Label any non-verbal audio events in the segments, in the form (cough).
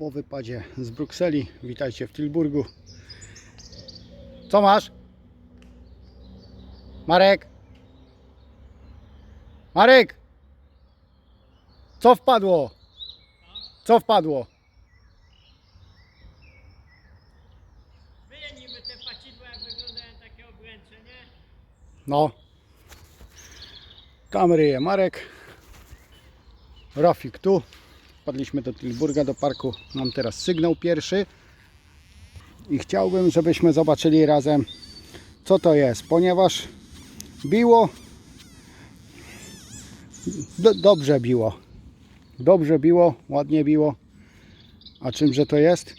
po wypadzie z Brukseli. Witajcie w Tilburgu. Co masz? Marek? Marek? Co wpadło? Co wpadło? Wyje niby te pacidła jak wyglądają takie obręcze, nie? No. Tam ryje Marek. Rafik tu. Wpadliśmy do Tilburga, do parku. Mam teraz sygnał pierwszy. I chciałbym, żebyśmy zobaczyli razem, co to jest, ponieważ biło. Do, dobrze biło. Dobrze biło, ładnie biło. A czymże to jest?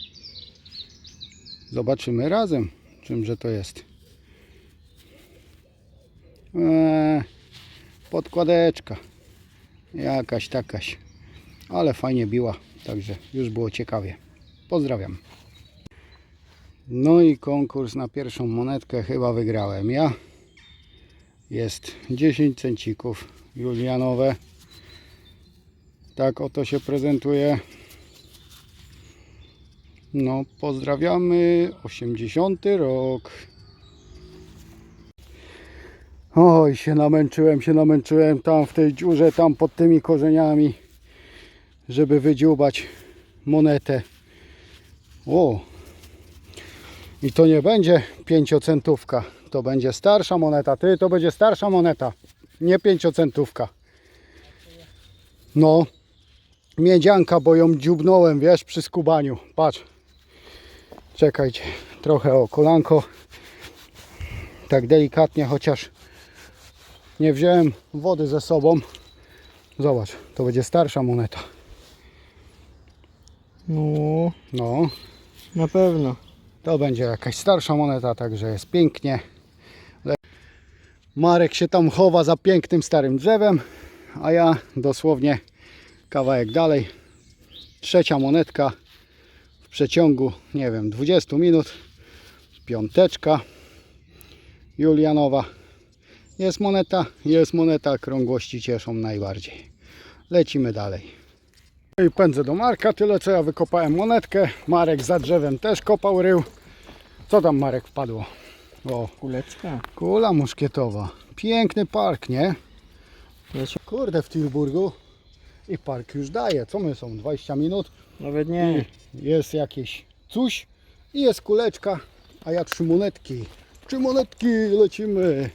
Zobaczymy razem, czymże to jest. Eee, podkładeczka. Jakaś takaś. Ale fajnie biła. Także już było ciekawie. Pozdrawiam. No i konkurs na pierwszą monetkę chyba wygrałem ja. Jest 10 cencików julianowe. Tak oto się prezentuje. No, pozdrawiamy. 80 rok. Oj, się namęczyłem, się namęczyłem tam w tej dziurze, tam pod tymi korzeniami, żeby wydziubać monetę. O! I to nie będzie pięciocentówka, to będzie starsza moneta. Ty, to będzie starsza moneta, nie pięciocentówka. No, miedzianka, bo ją dziubnąłem, wiesz, przy skubaniu. Patrz. Czekajcie, trochę o kolanko. Tak delikatnie, chociaż nie wziąłem wody ze sobą. Zobacz, to będzie starsza moneta. No, No, na pewno. to będzie jakaś starsza moneta, także jest pięknie. Le- Marek się tam chowa za pięknym starym drzewem, a ja dosłownie kawałek dalej. Trzecia monetka w przeciągu, nie wiem, 20 minut. Piąteczka Julianowa. Jest moneta, jest moneta, krągłości cieszą najbardziej. Lecimy dalej. I pędzę do Marka, tyle co ja wykopałem monetkę. Marek za drzewem też kopał rył. Co tam Marek wpadło? O, Kuleczka. kula muszkietowa. Piękny park, nie? Kurde w Tilburgu. I park już daje. Co my są? 20 minut? Nawet nie. I jest jakieś coś i jest kuleczka, a ja trzy monetki. Trzy monetki, lecimy.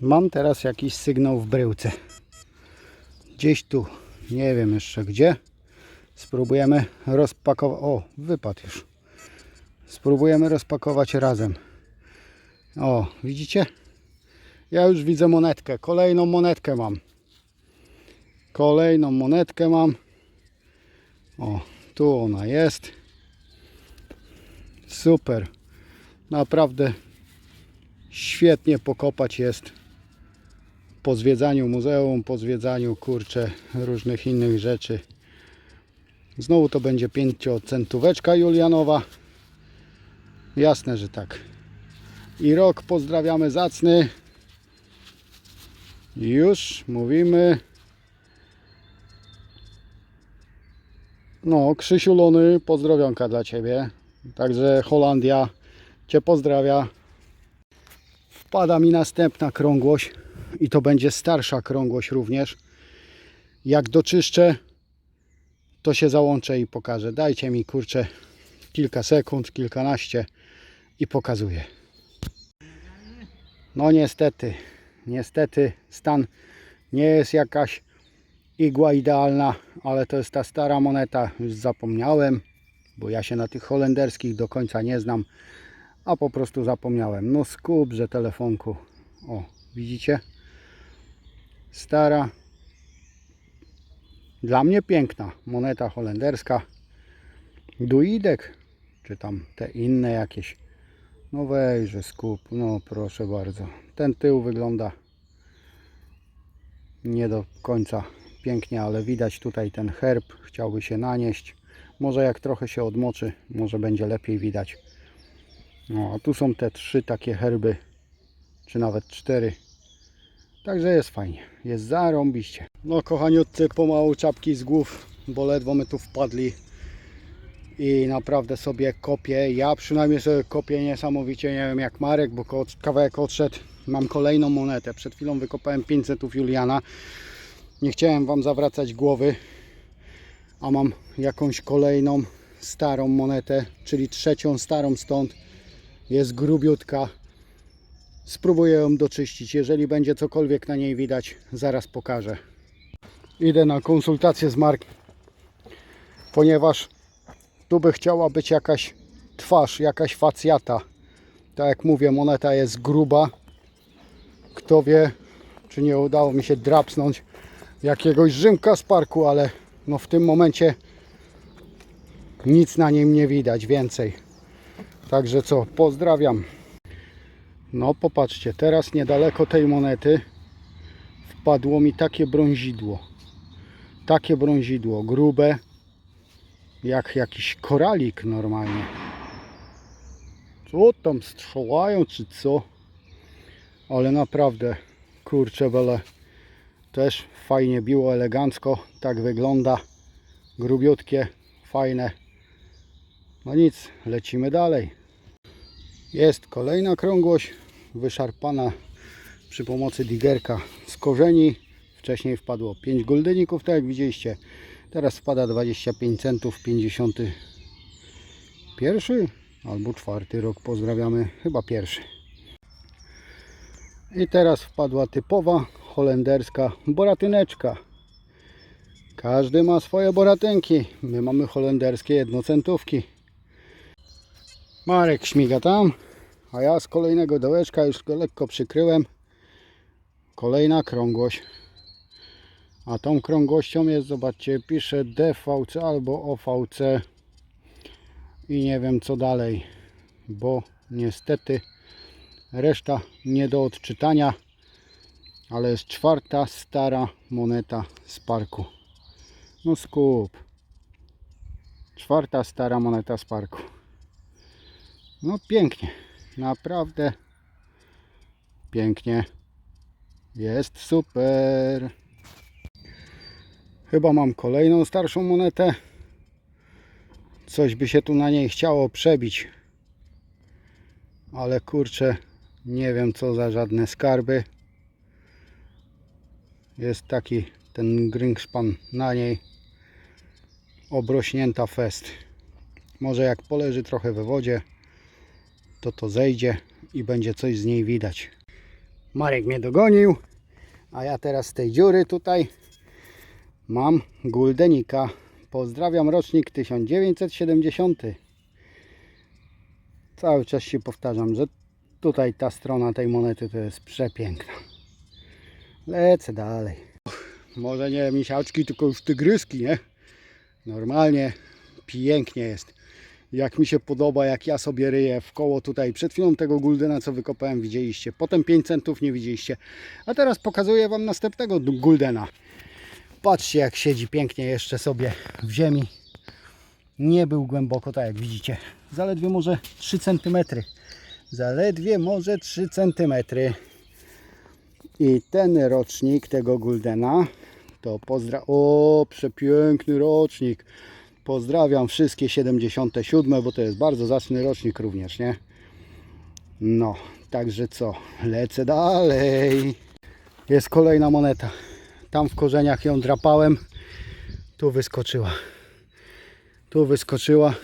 Mam teraz jakiś sygnał w bryłce. Gdzieś tu, nie wiem jeszcze gdzie. Spróbujemy rozpakować. O, wypadł już. Spróbujemy rozpakować razem. O, widzicie? Ja już widzę monetkę. Kolejną monetkę mam. Kolejną monetkę mam. O, tu ona jest. Super. Naprawdę świetnie pokopać jest po zwiedzaniu muzeum, po zwiedzaniu kurcze różnych innych rzeczy. Znowu to będzie pięciocentóweczka Julianowa. Jasne, że tak. I rok pozdrawiamy zacny. Już mówimy. No, Krzysiu Lony, pozdrowionka dla Ciebie. Także Holandia Cię pozdrawia. Wpada mi następna krągłość i to będzie starsza krągłość również. Jak doczyszczę, to się załączę i pokażę. Dajcie mi kurczę kilka sekund, kilkanaście i pokazuję. No niestety, niestety stan nie jest jakaś igła idealna, ale to jest ta stara moneta, już zapomniałem, bo ja się na tych holenderskich do końca nie znam, a po prostu zapomniałem. No skubrze telefonku. O, widzicie? Stara, dla mnie piękna moneta holenderska. Duidek, czy tam te inne jakieś. No wejże skup, no proszę bardzo. Ten tył wygląda nie do końca pięknie, ale widać tutaj ten herb, chciałby się nanieść. Może jak trochę się odmoczy, może będzie lepiej widać. No, a tu są te trzy takie herby, czy nawet cztery. Także jest fajnie, jest zarąbiście. No kochaniutcy, pomału czapki z głów, bo ledwo my tu wpadli. i naprawdę sobie kopię. Ja przynajmniej sobie kopię niesamowicie, nie wiem jak Marek, bo kawałek odszedł. Mam kolejną monetę. Przed chwilą wykopałem 500 Juliana. Nie chciałem Wam zawracać głowy, a mam jakąś kolejną starą monetę, czyli trzecią starą stąd. Jest grubiutka. Spróbuję ją doczyścić. Jeżeli będzie cokolwiek na niej widać, zaraz pokażę. Idę na konsultację z Markiem, ponieważ tu by chciała być jakaś twarz, jakaś facjata. Tak jak mówię, moneta jest gruba. Kto wie, czy nie udało mi się drapsnąć jakiegoś Rzymka z parku, ale no w tym momencie nic na nim nie widać więcej. Także co, pozdrawiam. No popatrzcie, teraz niedaleko tej monety wpadło mi takie brązidło. Takie brązidło, grube, jak jakiś koralik normalnie. Co tam strzelają czy co? Ale naprawdę, kurczę bele, też fajnie biło, elegancko, tak wygląda. Grubiutkie, fajne. No nic, lecimy dalej. Jest kolejna krągłość wyszarpana przy pomocy digerka z korzeni. Wcześniej wpadło 5 guldyników, tak jak widzieliście. Teraz wpada 25 centów, 51 albo czwarty rok. Pozdrawiamy, chyba pierwszy. I teraz wpadła typowa holenderska boratyneczka. Każdy ma swoje boratynki. My mamy holenderskie jednocentówki. Marek śmiga tam, a ja z kolejnego dołeczka już go lekko przykryłem. Kolejna krągłość. A tą krągłością jest, zobaczcie, pisze DVC albo OVC i nie wiem co dalej, bo niestety reszta nie do odczytania, ale jest czwarta stara moneta z parku. No skup. Czwarta stara moneta z parku. No pięknie, naprawdę pięknie. Jest super. Chyba mam kolejną starszą monetę. Coś by się tu na niej chciało przebić. Ale kurczę, nie wiem co za żadne skarby. Jest taki ten gryngspan na niej. Obrośnięta fest. Może jak poleży trochę we wodzie, to to zejdzie i będzie coś z niej widać. Marek mnie dogonił, a ja teraz z tej dziury tutaj mam guldenika. Pozdrawiam rocznik 1970. Cały czas się powtarzam, że tutaj ta strona tej monety to jest przepiękna. Lecę dalej. Może nie misiaczki, tylko już tygryski, nie? Normalnie pięknie jest. Jak mi się podoba, jak ja sobie ryję w koło tutaj. Przed chwilą tego guldena, co wykopałem, widzieliście. Potem 5 centów nie widzieliście. A teraz pokazuję Wam następnego guldena. Patrzcie, jak siedzi pięknie jeszcze sobie w ziemi. Nie był głęboko, tak jak widzicie. Zaledwie może 3 cm. Zaledwie może 3 cm. I ten rocznik tego guldena to pozdra... O, przepiękny rocznik. Pozdrawiam wszystkie 77, bo to jest bardzo zacny rocznik również, nie? No, także co? Lecę dalej. Jest kolejna moneta. Tam w korzeniach ją drapałem. Tu wyskoczyła. Tu wyskoczyła.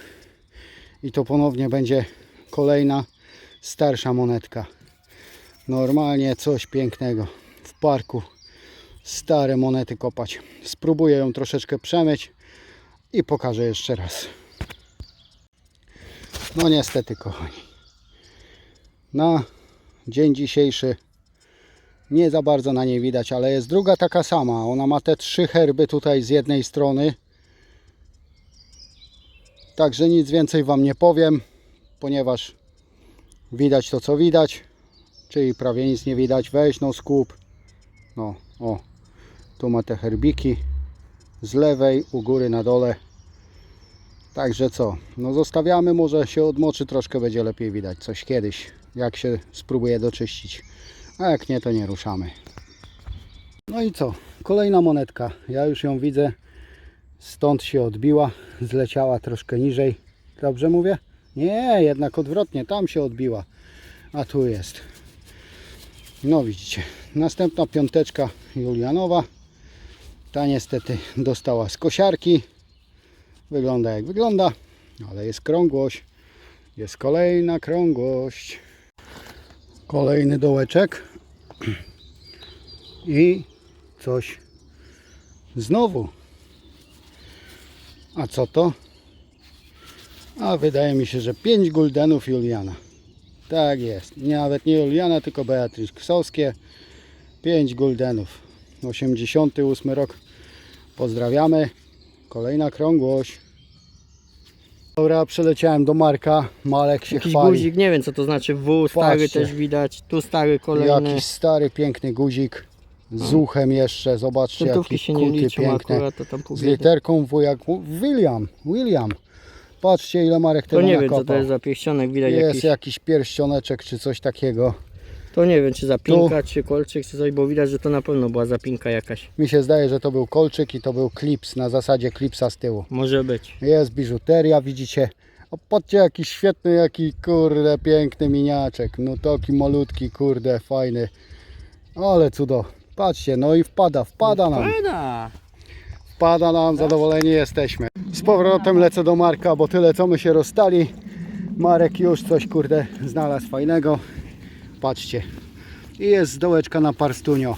I to ponownie będzie kolejna starsza monetka. Normalnie coś pięknego. W parku stare monety kopać. Spróbuję ją troszeczkę przemyć i pokażę jeszcze raz. No niestety, kochani. Na dzień dzisiejszy nie za bardzo na niej widać, ale jest druga taka sama. Ona ma te trzy herby tutaj z jednej strony. Także nic więcej Wam nie powiem, ponieważ widać to co widać, czyli prawie nic nie widać. Weź no skup. No, o, tu ma te herbiki z lewej, u góry na dole. Także co, no zostawiamy, może się odmoczy, troszkę będzie lepiej widać coś kiedyś, jak się spróbuje doczyścić. A jak nie, to nie ruszamy. No i co, kolejna monetka, ja już ją widzę, stąd się odbiła, zleciała troszkę niżej. Dobrze mówię? Nie, jednak odwrotnie, tam się odbiła. A tu jest. No widzicie. Następna piąteczka Julianowa. Ta niestety dostała z kosiarki. Wygląda jak wygląda, ale jest krągłość. Jest kolejna krągłość. Kolejny dołeczek. I coś znowu. A co to? A wydaje mi się, że 5 guldenów Juliana. Tak jest. Nawet nie Juliana, tylko Beatrice Ksowskie. 5 guldenów. 88 rok. Pozdrawiamy. Kolejna krągłość. Dobra, przeleciałem do Marka. Marek się Jakiś chwali. guzik, nie wiem co to znaczy W, stary Patrzcie. też widać, tu stary kolejny. Jakiś stary, piękny guzik. Z uchem jeszcze. Zobaczcie, Centówki jaki się nie liczą piękne. akurat, to tam pół Z biedy. literką W jak William. William. Patrzcie ile Marek To tego nie wiem nakopał. co to jest za pierścionek, widać Jest jakiś. jakiś pierścioneczek czy coś takiego. To nie wiem czy zapinka, czy kolczyk, czy coś, bo widać, że to na pewno była zapinka jakaś. Mi się zdaje, że to był kolczyk i to był klips na zasadzie klipsa z tyłu. Może być. Jest biżuteria, widzicie. A patrzcie jaki świetny, jaki kurde piękny miniaczek. No taki malutki, kurde, fajny. Ale cudo. Patrzcie, no i wpada, wpada nam. Fajna! Wpada nam, zadowoleni jesteśmy. Z powrotem lecę do Marka, bo tyle co my się rozstali. Marek już coś kurde znalazł fajnego. Patrzcie. I jest dołeczka na parstunio.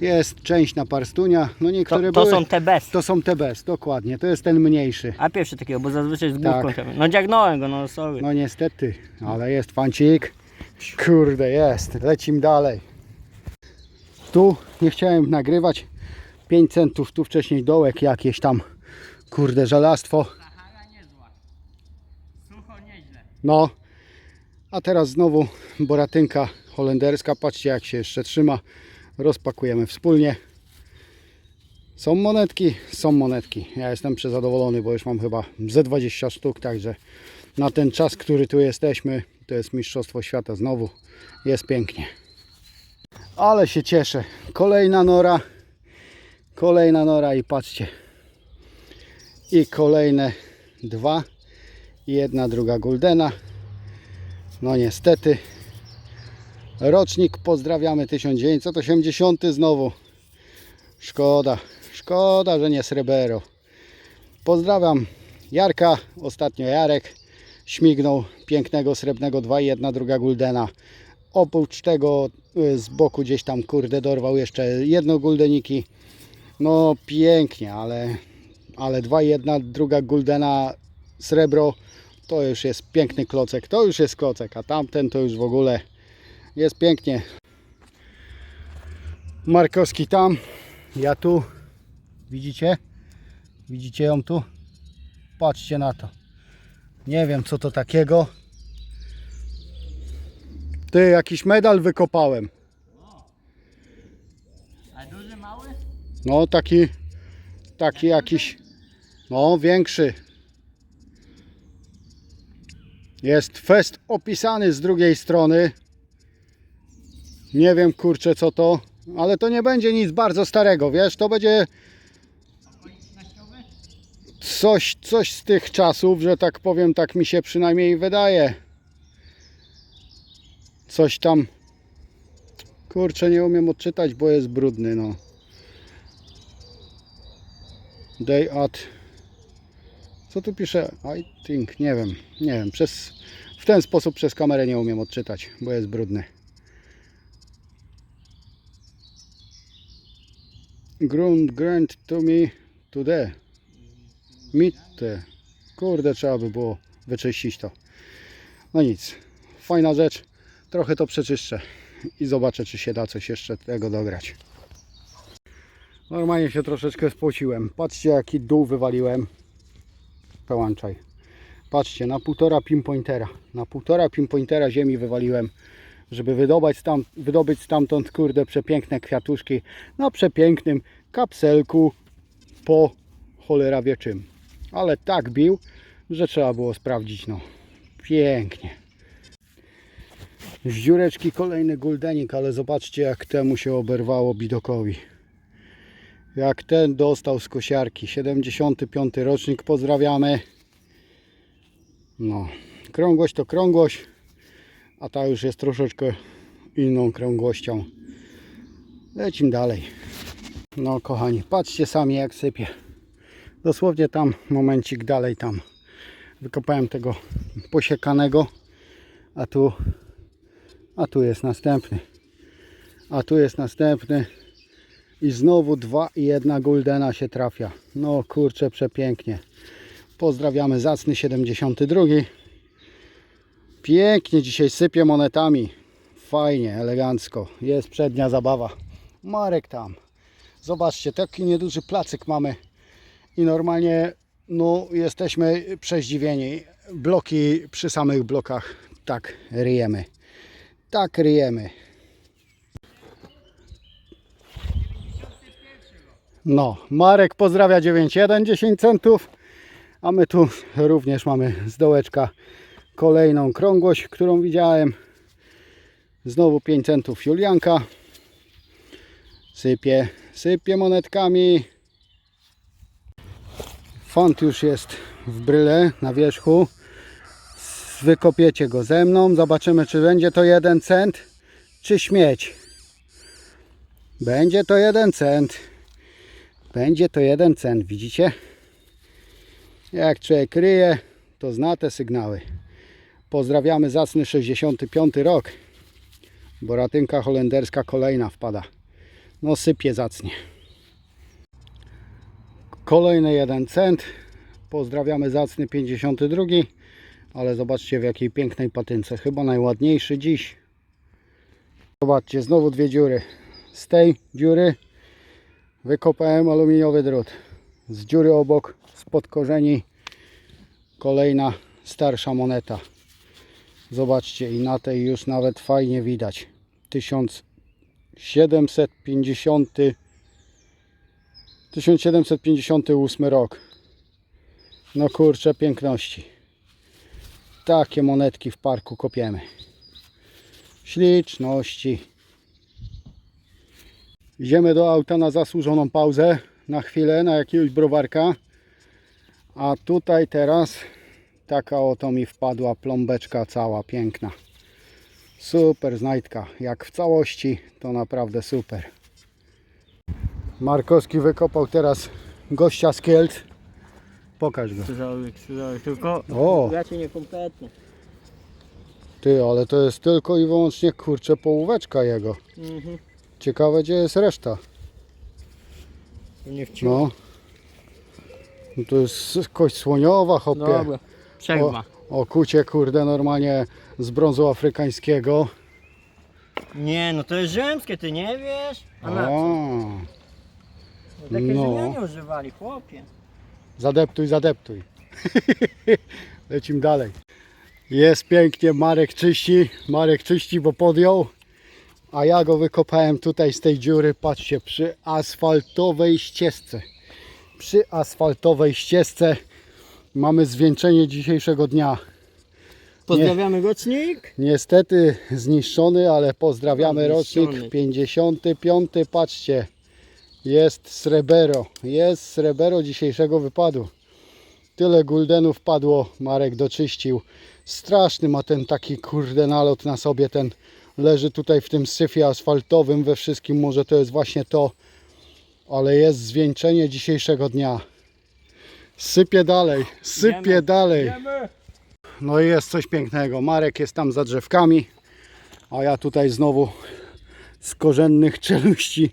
Jest część na parstunia. No niektóre To, to były. są te bez. To są te bez, dokładnie. To jest ten mniejszy. A pierwszy takiego, bo zazwyczaj z główką tak. No dziagnąłem go, no sorry. No niestety, ale jest fancik. Kurde, jest. Lecimy dalej. Tu nie chciałem nagrywać. 5 centów, tu wcześniej dołek jakieś tam. Kurde, żelastwo. Sucho nieźle. No. A teraz znowu boratynka holenderska. Patrzcie jak się jeszcze trzyma. Rozpakujemy wspólnie. Są monetki? Są monetki. Ja jestem przezadowolony, bo już mam chyba ze 20 sztuk, także na ten czas, który tu jesteśmy, to jest Mistrzostwo Świata znowu. Jest pięknie. Ale się cieszę. Kolejna nora. Kolejna nora i patrzcie. I kolejne dwa. Jedna, druga Guldena. No niestety. Rocznik pozdrawiamy 1980 znowu. Szkoda, szkoda, że nie srebero. Pozdrawiam Jarka, ostatnio Jarek śmignął pięknego srebrnego 2 i 1 druga Guldena. Oprócz tego y, z boku gdzieś tam kurde dorwał jeszcze jedno Guldeniki. No pięknie, ale, ale 2 i 1 druga Guldena srebro to już jest piękny klocek, to już jest klocek, a tamten to już w ogóle jest pięknie. Markowski tam, ja tu. Widzicie? Widzicie ją tu? Patrzcie na to. Nie wiem co to takiego. Ty, jakiś medal wykopałem. A duży, mały? No taki, taki jakiś, no większy. Jest fest opisany z drugiej strony. Nie wiem kurczę co to, ale to nie będzie nic bardzo starego, wiesz, to będzie coś, coś z tych czasów, że tak powiem, tak mi się przynajmniej wydaje. Coś tam, kurczę nie umiem odczytać, bo jest brudny, no. Day at. Co tu pisze? I think, nie wiem, nie wiem. Przez, w ten sposób przez kamerę nie umiem odczytać, bo jest brudny. Grund grant to me today. Mitte. Kurde, trzeba by było wyczyścić to. No nic. Fajna rzecz. Trochę to przeczyszczę i zobaczę, czy się da coś jeszcze tego dograć. Normalnie się troszeczkę spociłem. Patrzcie jaki dół wywaliłem. Pełanczaj. Patrzcie, na półtora pinpointera. Na półtora pinpointera ziemi wywaliłem, żeby wydobyć, tam, wydobyć stamtąd kurde przepiękne kwiatuszki na przepięknym kapselku po cholera wie czym. Ale tak bił, że trzeba było sprawdzić. No, pięknie. Z dziureczki kolejny guldenik, ale zobaczcie jak temu się oberwało bidokowi jak ten dostał z kosiarki 75 rocznik pozdrawiamy No, krągłość to krągłość, a ta już jest troszeczkę inną krągłością. Lecimy dalej. No kochani, patrzcie sami jak sypie. Dosłownie tam, momencik dalej tam. Wykopałem tego posiekanego, a tu, a tu jest następny. A tu jest następny. I znowu dwa i jedna guldena się trafia. No kurczę, przepięknie. Pozdrawiamy zacny 72. Pięknie dzisiaj sypie monetami. Fajnie, elegancko. Jest przednia zabawa. Marek tam. Zobaczcie, taki nieduży placyk mamy. I normalnie no, jesteśmy przeździwieni. Bloki przy samych blokach tak ryjemy. Tak ryjemy. No, Marek pozdrawia 9,1 10 centów. A my tu również mamy z dołeczka kolejną krągłość, którą widziałem. Znowu 5 centów Julianka. Sypie, sypie monetkami. Font już jest w bryle na wierzchu. Wykopiecie go ze mną. Zobaczymy, czy będzie to 1 cent, czy śmieć. Będzie to 1 cent. Będzie to 1 cent, widzicie? Jak człowiek kryje, to zna te sygnały. Pozdrawiamy zacny 65 rok. Boratynka holenderska kolejna wpada. No sypie zacnie. Kolejny 1 cent. Pozdrawiamy zacny 52. Ale zobaczcie w jakiej pięknej patynce. Chyba najładniejszy dziś. Zobaczcie, znowu dwie dziury. Z tej dziury wykopałem aluminiowy drut. Z dziury obok, spod korzeni, kolejna starsza moneta. Zobaczcie, i na tej już nawet fajnie widać. 1750 1758 rok. No kurczę, piękności. Takie monetki w parku kopiemy. Śliczności. Idziemy do auta na zasłużoną pauzę. Na chwilę, na jakiegoś browarka. A tutaj teraz taka oto mi wpadła plombeczka cała piękna. Super znajdka. Jak w całości, to naprawdę super. Markowski wykopał teraz gościa z Kielc. Pokaż go. Tylko O. ja cię niekompletnie. Ty, ale to jest tylko i wyłącznie kurczę połóweczka jego. Mhm. Ciekawe gdzie jest reszta. Nie wciął. No. no to jest kość słoniowa, hopie. Dobra. Przerwa. O kucie kurde normalnie z brązu afrykańskiego. Nie, no to jest rzymskie, ty nie wiesz? A na co? O, No, takie no. Rzymianie używali, chłopie. zadeptuj, zadeptuj. (laughs) Lecimy dalej. Jest pięknie, Marek czyści. Marek czyści, bo podjął. A ja go wykopałem tutaj z tej dziury, patrzcie, przy asfaltowej ścieżce. Przy asfaltowej ścieżce mamy zwieńczenie dzisiejszego dnia. Pozdrawiamy rocznik. Niestety zniszczony, ale pozdrawiamy rocznik 55. Patrzcie, jest srebero. Jest srebero dzisiejszego wypadu. Tyle guldenów padło, Marek doczyścił. Straszny ma ten taki kurde nalot na sobie, ten leży tutaj w tym syfie asfaltowym we wszystkim, może to jest właśnie to, ale jest zwieńczenie dzisiejszego dnia. Sypie dalej, sypie Idziemy. dalej. Idziemy. No i jest coś pięknego. Marek jest tam za drzewkami, a ja tutaj znowu z korzennych czeluści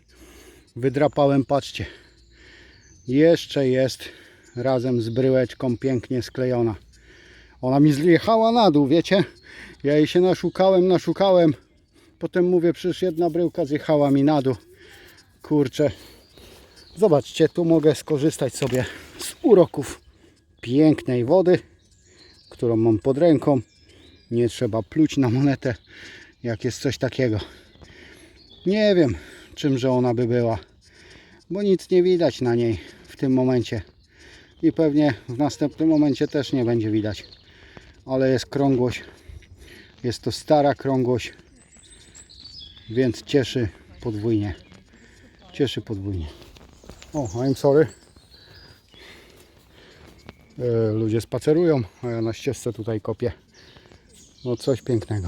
wydrapałem, patrzcie. Jeszcze jest razem z bryłeczką pięknie sklejona. Ona mi zjechała na dół, wiecie? Ja jej się naszukałem, naszukałem. Potem mówię, przecież jedna bryłka zjechała mi na dół. Kurczę. Zobaczcie, tu mogę skorzystać sobie z uroków pięknej wody którą mam pod ręką. Nie trzeba pluć na monetę, jak jest coś takiego. Nie wiem, czymże ona by była, bo nic nie widać na niej w tym momencie. I pewnie w następnym momencie też nie będzie widać. Ale jest krągłość. Jest to stara krągłość, więc cieszy podwójnie. Cieszy podwójnie. O, I'm sorry. e, ludzie spacerują, a ja na ścieżce tutaj kopię. No coś pięknego.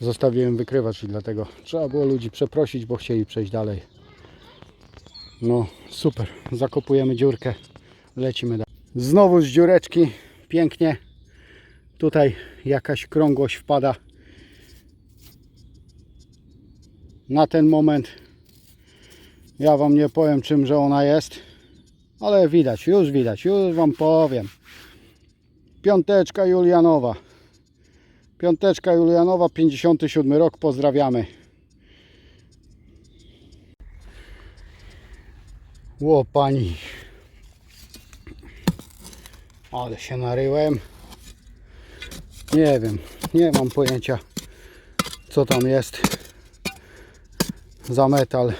Zostawiłem wykrywacz i dlatego trzeba było ludzi przeprosić, bo chcieli przejść dalej. No super, zakopujemy dziurkę, lecimy dalej. Znowu z dziureczki, pięknie. Tutaj jakaś krągłość wpada. Na ten moment ja Wam nie powiem czym, że ona jest, ale widać, już widać, już Wam powiem. Piąteczka Julianowa. Piąteczka Julianowa, 57 rok, pozdrawiamy. Ło pani. Ale się naryłem. Nie wiem, nie mam pojęcia co tam jest za metal.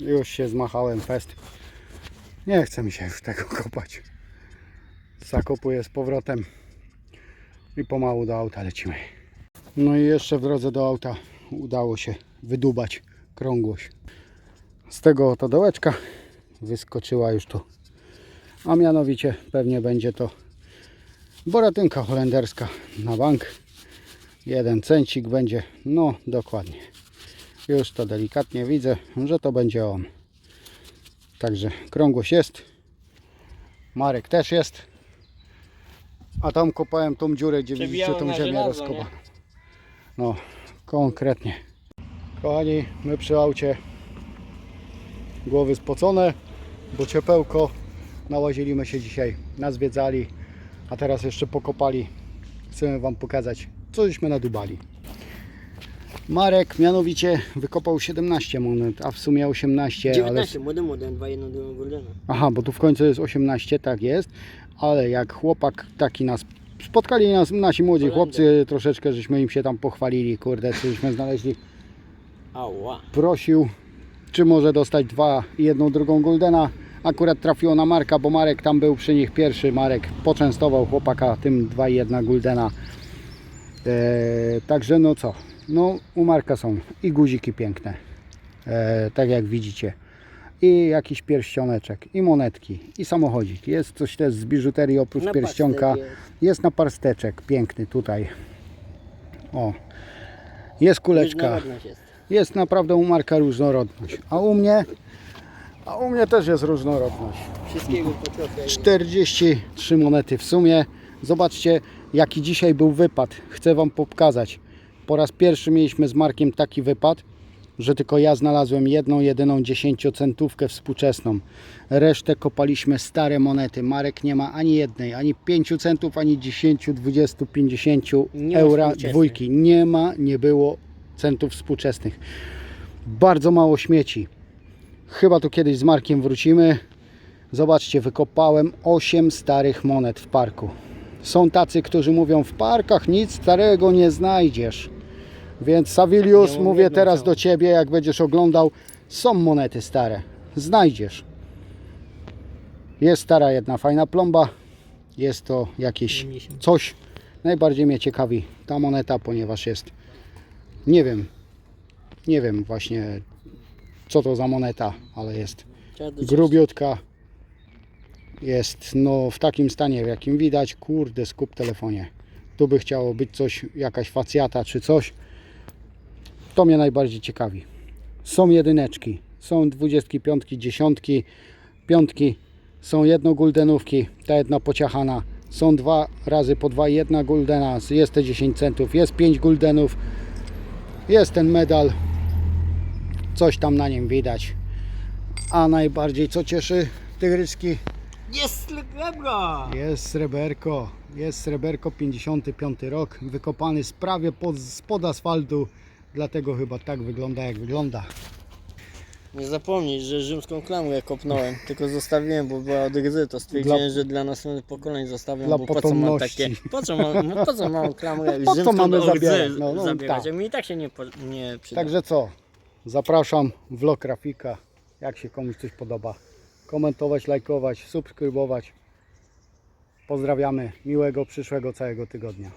Już się zmachałem fest. Nie chce mi się już tego (laughs) kopać. Zakopuję z powrotem i pomału do auta lecimy. No i jeszcze w drodze do auta udało się wydubać krągłość. Z tego oto dołeczka wyskoczyła już tu. A mianowicie pewnie będzie to boratynka holenderska na bank. Jeden cencik będzie, no dokładnie. Już to delikatnie widzę, że to będzie on. Także krągłość jest. Marek też jest. A tam kopałem tą dziurę, gdzie widzicie tą ziemię rozkopaną. No, konkretnie. Kochani, my przy aucie głowy spocone, bo ciepełko. Nałaziliśmy się dzisiaj, nazwiedzali, a teraz jeszcze pokopali. Chcemy Wam pokazać, cośmy nadubali. Marek mianowicie wykopał 17 monet, a w sumie 18, ale 19, młody młody, 2 1 2 Goldena. Aha, bo tu w końcu jest 18, tak jest, ale jak chłopak taki nas, spotkali nas nasi młodzi chłopcy, troszeczkę żeśmy im się tam pochwalili, kurde, cośmy znaleźli, Ała. prosił, czy może dostać dwa jedną drugą Goldena. Akurat trafiło na Marka, bo Marek tam był przy nich pierwszy. Marek poczęstował chłopaka tym 2 i 1 Guldena. Eee, także no co, no u Marka są i guziki piękne, eee, tak jak widzicie. I jakiś pierścioneczek, i monetki, i samochodzik. Jest coś też z biżuterii oprócz Na pierścionka. jest. Jest naparsteczek piękny tutaj. O, jest kuleczka. Jest. Jest naprawdę u Marka różnorodność. A u mnie, a u mnie też jest różnorodność. Wszystkiego po trochę. 43 monety w sumie. Zobaczcie, jaki dzisiaj był wypad. Chcę Wam pokazać. Po raz pierwszy mieliśmy z Markiem taki wypad, że tylko ja znalazłem jedną, jedyną 10-centówkę współczesną. Resztę kopaliśmy stare monety. Marek nie ma ani jednej, ani 5 centów, ani 10, 20, 50 Nie ma eura współczesnych. dwójki. Nie ma, nie było centów współczesnych. Bardzo mało śmieci. Chyba tu kiedyś z Markiem wrócimy. Zobaczcie, wykopałem 8 starych monet w parku. Są tacy, którzy mówią, w parkach nic starego nie znajdziesz. Więc Savilius, mówię teraz do Ciebie, jak będziesz oglądał, są monety stare. Znajdziesz. Jest stara jedna fajna plomba. Jest to jakieś 50. coś. Najbardziej mnie ciekawi ta moneta, ponieważ jest, nie wiem, nie wiem właśnie co to za moneta, ale jest grubiutka. Jest no w takim stanie, w jakim widać. Kurde, skup telefonie. Tu by chciało być coś, jakaś facjata czy coś. To mnie najbardziej ciekawi. Są jedyneczki, są dwudziestki, piątki, dziesiątki, piątki, są jednoguldenówki, ta jedna pociachana. Są dwa razy po dwa, jedna guldena, jest te 10 centów, jest 5 guldenów, jest ten medal. Coś tam na nim widać. A najbardziej co cieszy tygryski Jest srebro! jest sreberko. Jest sreberko 55 rok, wykopany z prawie pod, spod asfaltu, dlatego chyba tak wygląda jak wygląda. Nie zapomnij, że rzymską klamrę kopnąłem, (laughs) tylko zostawiłem, bo była od to stwierdziłem, Dla- że dla następnych pokoleń zostawiam, Dla bo po co mam potomności. takie, po co mam, no po co mam (laughs) klamrę po co rzymską mamy do rdzy zabierać? No, no, zabierać, tak. mi i tak się nie, po, nie przyda. Także co? Zapraszam, vlog Rafika. Jak się komuś coś podoba. Komentować, lajkować, subskrybować. Pozdrawiamy. Miłego przyszłego całego tygodnia.